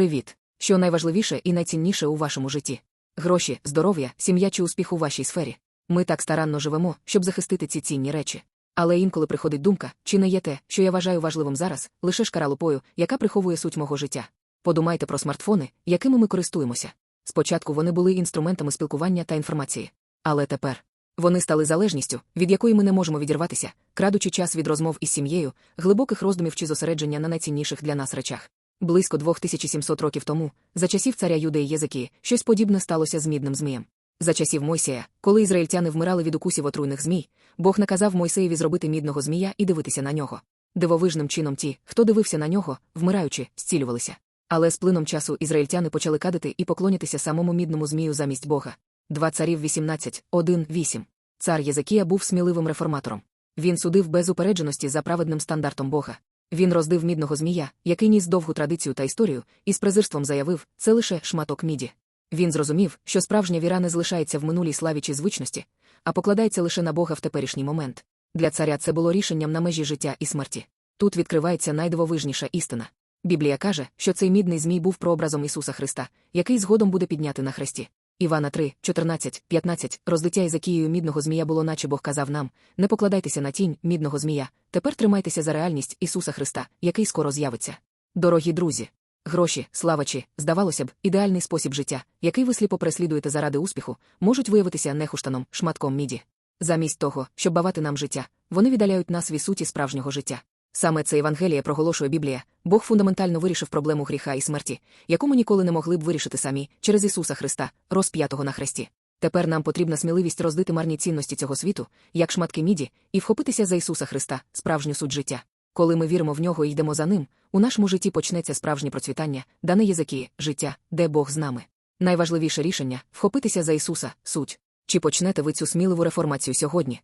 Привіт! Що найважливіше і найцінніше у вашому житті? Гроші, здоров'я, сім'я чи успіх у вашій сфері. Ми так старанно живемо, щоб захистити ці цінні речі. Але інколи приходить думка, чи не є те, що я вважаю важливим зараз, лише шкаралупою, яка приховує суть мого життя. Подумайте про смартфони, якими ми користуємося. Спочатку вони були інструментами спілкування та інформації. Але тепер вони стали залежністю, від якої ми не можемо відірватися, крадучи час від розмов із сім'єю, глибоких роздумів чи зосередження на найцінніших для нас речах. Близько 2700 років тому, за часів царя Юдеї Єзекії, щось подібне сталося з мідним змієм. За часів Мойсея, коли ізраїльтяни вмирали від укусів отруйних змій, Бог наказав Мойсеєві зробити мідного змія і дивитися на нього. Дивовижним чином ті, хто дивився на нього, вмираючи, зцілювалися. Але з плином часу ізраїльтяни почали кадити і поклонятися самому мідному змію замість Бога. Два царів 18, 1, 8. Цар Єзекія був сміливим реформатором. Він судив без упередженості за праведним стандартом Бога. Він роздив мідного змія, який ніс довгу традицію та історію, і з презирством заявив, це лише шматок міді. Він зрозумів, що справжня віра не залишається в минулій славі чи звичності, а покладається лише на Бога в теперішній момент. Для царя це було рішенням на межі життя і смерті. Тут відкривається найдивовижніша істина. Біблія каже, що цей мідний змій був прообразом Ісуса Христа, який згодом буде підняти на хресті. Івана 3, 14, 15, роздиття Ізакією мідного змія було, наче Бог казав нам: не покладайтеся на тінь мідного змія, тепер тримайтеся за реальність Ісуса Христа, який скоро з'явиться. Дорогі друзі, гроші, славачі, здавалося б, ідеальний спосіб життя, який ви сліпо переслідуєте заради успіху, можуть виявитися нехуштаном, шматком міді. Замість того, щоб бавати нам життя, вони віддаляють нас від суті справжнього життя. Саме це Євангеліє проголошує Біблія, Бог фундаментально вирішив проблему гріха і смерті, яку ми ніколи не могли б вирішити самі через Ісуса Христа, розп'ятого на хресті. Тепер нам потрібна сміливість роздити марні цінності цього світу, як шматки міді, і вхопитися за Ісуса Христа, справжню суть життя. Коли ми віримо в нього і йдемо за ним, у нашому житті почнеться справжнє процвітання, дане язики, життя, де Бог з нами. Найважливіше рішення вхопитися за Ісуса, суть. Чи почнете ви цю сміливу реформацію сьогодні?